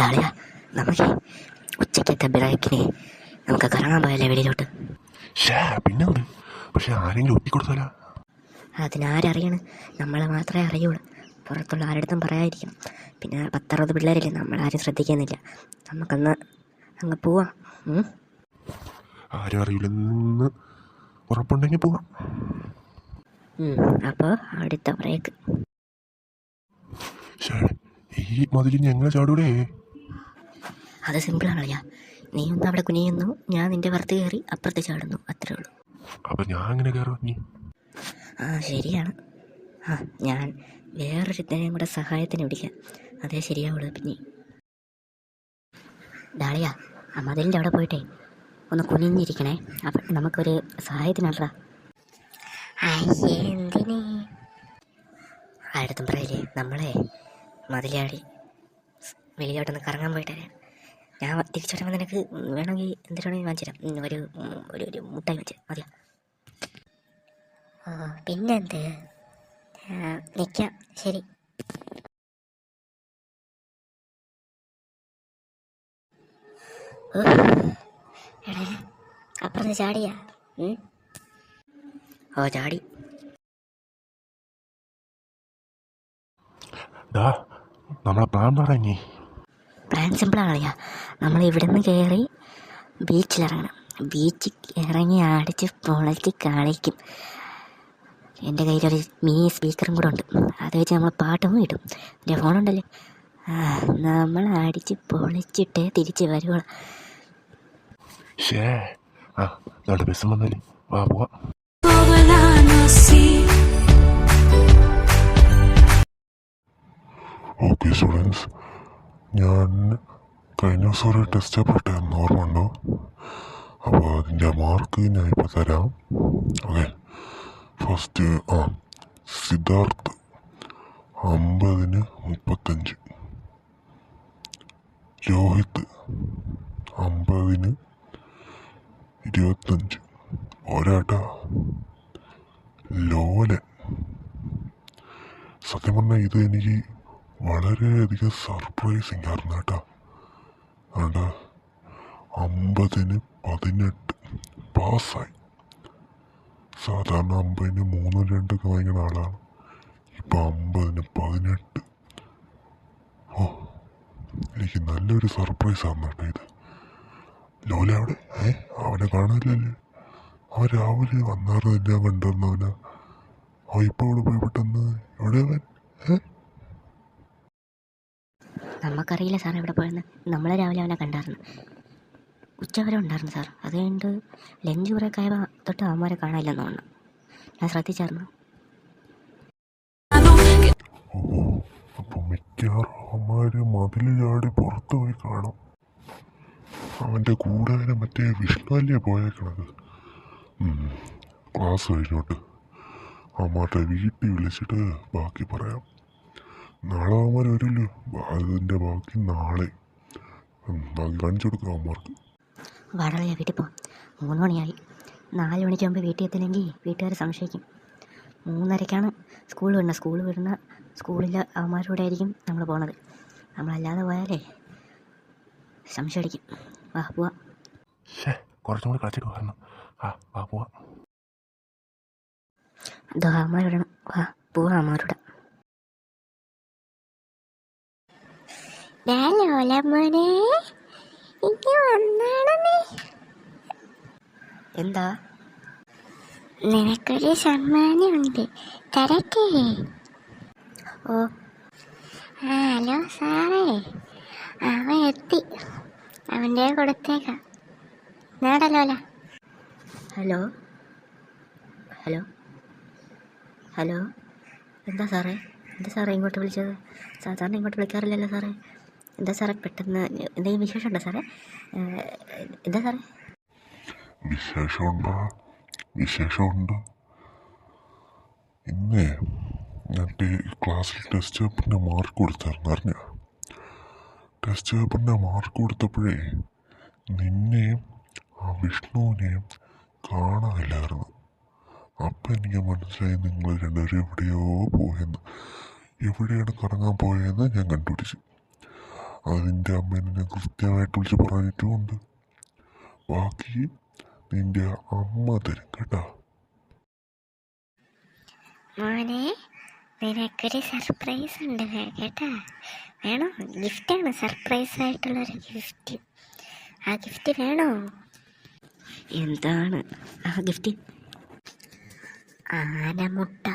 ഡാളിയ നമുക്ക് ഉച്ചക്കത്തെ ബ്രേക്കിന് നമുക്ക് കറങ്ങാൻ പോയല്ലേ വെളിയിലോട്ട്. ഷേ പിന്നെ ഉണ്ട് പക്ഷെ ആരെങ്കിലും ഒറ്റിക്കൊടുത്താലോ? അതിനാരറിയണം? നമ്മളെ മാത്രമേ അറിയുള്ളൂ. പുറത്തുള്ള ആരുടെ പറയാതിരിക്കണം. പിന്നെ പത്തറുപത് പിള്ളേരില്ലേ നമ്മളാരും ശ്രദ്ധിക്കുന്നില്ല. നമുക്കന്ന് അങ്ങ് പോവാം? ആരും അറിയില്ലെന്ന് ഉറപ്പുണ്ടെങ്കിൽ പോവാം. അപ്പോൾ അടുത്ത ബ്രേക്ക്. ഈ മതിൽ ഞങ്ങളെ ചാടൂടെ അത് സിമ്പിളാണ് ഞാൻ. നീ ഒന്ന് അവിടെ കുനിയുന്നു. ഞാൻ നിന്റെ പുറത്ത് കയറി അപ്പുറത്ത് ചാടുന്നു. അത്രേ ഉള്ളൂ. ഞാൻ അങ്ങനെ കയറും നീ ആ ശരിയാണ്. ആ ഞാൻ വേറൊരുത്തനെയും കൂടെ സഹായത്തിന് വിളിക്കാം. അതേ ശരിയാവുള്ളൂ പിന്നെ. ഡാളിയ ആ മതിലിന്റെ അവിടെ പോയിട്ടേ. ഒന്ന് കുനിഞ്ഞിരിക്കണേ. അപ്പം നമുക്കൊരു സഹായത്തിനല്ല എന്തിനേ? ആയിടത്തും പറയില്ലേ? നമ്മളെ മതിലാടി വെളിയിലോട്ടൊന്ന് കറങ്ങാൻ പോയിട്ടേ ഞാൻ തിരിച്ചു വരുമ്പോൾ നിനക്ക് വേണമെങ്കിൽ എന്തിനാണെങ്കിൽ വാങ്ങിച്ചു തരാം ഒരു ഒരു ഒരു മുട്ടായി വെച്ച് മതിയോ? ഓ പിന്നെന്ത്? നിൽക്കാം ശരി. എടാ അപ്പുറത്ത് ചാടിയാ? ഓ ചാടി. നമ്മളെ പ്ലാൻ പറഞ്ഞേ പ്ലാൻ സിമ്പിളാണ് അറിയാ. നമ്മൾ ഇവിടെ നിന്ന് കയറി ബീച്ചിലിറങ്ങണം. ബീച്ചിൽ ഇറങ്ങി അടിച്ച് പൊളച്ച് കളിക്കും. എന്റെ കയ്യിലൊരു മിനി സ്പീക്കറും കൂടെ ഉണ്ട്. അത് വെച്ച് നമ്മൾ പാട്ടൊന്നും ഇടും. എന്റെ ഫോണുണ്ടല്ലേ. ആ നമ്മൾ അടിച്ച് പൊളിച്ചിട്ടേ തിരിച്ച് വരുവാണ് ഷേ ആ നമ്മുടെ ബസ്സും വന്നല്ലേ വാ പോവാം. ഓക്കെ സ്റ്റുഡൻസ് ഞാൻ കഴിഞ്ഞ ദിവസം ഒരു ടെസ്റ്റ് ചെയ്യപ്പെട്ടായിരുന്നു ഓർമ്മ ഉണ്ടോ അപ്പോൾ അതിന്റെ മാർക്ക് ഞാൻ ഇപ്പോൾ തരാം. ഓക്കെ ഫസ്റ്റ് ആ സിദ്ധാർത്ഥ് അമ്പതിന് മുപ്പത്തഞ്ച്. രോഹിത് അമ്പതിന് ഇരുപത്തഞ്ച്. ഒരാട്ട ലോലൻ. സത്യം പറഞ്ഞാൽ ഇത് എനിക്ക് വളരെയധികം സർപ്രൈസിങ് ആയിരുന്നു കേട്ടോ. അതുകൊണ്ട് അമ്പതിന് പതിനെട്ട് പാസ്സായി. സാധാരണ അമ്പതിന് മൂന്നും രണ്ടൊക്കെ വാങ്ങിക്കുന്ന ആളാണ്. ഇപ്പം അമ്പതിന് പതിനെട്ട്. ഓ എനിക്ക് നല്ലൊരു സർപ്രൈസ് ആണ് കേട്ടോ ഇത്. ലോല അവിടെ? ഏ അവനെ കാണാനില്ലല്ലേ? അവൻ രാവിലെ വന്നാർന്നില്ല കണ്ടിരുന്നവനാ അവൻ ഇപ്പോൾ അവിടെ പോയി പെട്ടെന്ന്. എവിടെയാവൻ ഏ? നമുക്കറിയില്ല സാർ എവിടെ പോയെന്ന്. നമ്മൾ രാവിലെ അവനെ കണ്ടായിരുന്നു ഉച്ചവരെ ഉണ്ടായിരുന്നു സാർ. അത് കഴിഞ്ഞിട്ട് ലഞ്ച് ബ്രേക്ക് ആയ തൊട്ട് അവന്മാരെ കാണാനില്ലെന്ന് തോന്നുന്നു. ഞാൻ ശ്രദ്ധിച്ചായിരുന്നു അപ്പോൾ പോയി കൂടെ മറ്റേ വിഷ്ണുവല്ലേ പോയേക്കണത്. ക്ലാസ് കഴിഞ്ഞോട്ട്. അമ്മാട്ടെ വീട്ടിൽ വിളിച്ചിട്ട് ബാക്കി പറയാം. നാളെ അവന്മാർ വരില്ലോ? അതിന്റെ ബാക്കി നാളെ. ബാക്കി കാണിച്ചു കൊടുക്കാം അവന്മാർക്ക് വടളയ വീട്ടിൽ പോവാം മൂന്ന് മണിയായി. നാല് മണിക്ക് മുമ്പ് വീട്ടിൽ എത്തില്ലെങ്കിൽ വീട്ടുകാർ സംശയിക്കും. മൂന്നരക്കാണ് സ്കൂൾ വിടുന്നത് സ്കൂൾ വിടുന്ന സ്കൂളിൽ അവന്മാരുടെ ആയിരിക്കും നമ്മൾ പോണത്. നമ്മളല്ലാതെ പോയാലേ സംശയം അടിക്കും വാ പോവാം. കുറച്ചും കൂടി കളിച്ചിട്ട് വരണം. ആ വാ പോവാം. അതോ അവന്മാരോടണം വാ പോവാം അവന്മാരോട് മോനെ എനിക്ക് വന്നാണെന്നേ എന്താ? നിനക്കൊരു സമ്മാനമുണ്ട് തരട്ടെ. ഓ. ആ ഹലോ സാറേ. അവൻ എത്തി. അവന്റെ കൊടുത്തേക്കാം. നേടലോല ഹലോ? ഹലോ? ഹലോ? എന്താ സാറേ? എന്താ സാറേ ഇങ്ങോട്ട് വിളിച്ചത്? സാധാരണ ഇങ്ങോട്ട് വിളിക്കാറില്ലല്ലോ സാറേ. എന്താ സാറേ പെട്ടെന്ന് എന്തെങ്കിലും വിശേഷമുണ്ടോ സാറേ? എന്താ സാറേ? വിശേഷമുണ്ടോ? വിശേഷമുണ്ട്. ഇന്നേ ഞാൻ ക്ലാസ്സിൽ ടെസ്റ്റ് പേപ്പറിന്റെ മാർക്ക് കൊടുത്തായിരുന്നു അറിഞ്ഞ? ടെസ്റ്റ് പേപ്പറിന്റെ മാർക്ക് കൊടുത്തപ്പോഴേ നിന്നെയും ആ വിഷ്ണുവിനെയും കാണാനില്ലായിരുന്നു. അപ്പം എനിക്ക് മനസ്സിലായി നിങ്ങൾ രണ്ടുപേരും എവിടെയോ പോയെന്ന്. എവിടെയാണ് കറങ്ങാൻ പോയതെന്ന് ഞാൻ കണ്ടുപിടിച്ചു. അതിന്റെ അമ്മേനെ എന്നെ കൃത്യമായിട്ട് വിളിച്ച് പറഞ്ഞിട്ടുമുണ്ട് ബാക്കി നിന്റെ അമ്മ തരും കേട്ടാ. മോനെ നിനക്കൊരു സർപ്രൈസ് ഉണ്ട്. കേട്ടാ? വേണോ? ഗിഫ്റ്റാണ് സർപ്രൈസ് ആയിട്ടുള്ളൊരു ഗിഫ്റ്റ് ആ ഗിഫ്റ്റ് വേണോ? എന്താണ് ആ ഗിഫ്റ്റ് ആനമുട്ട.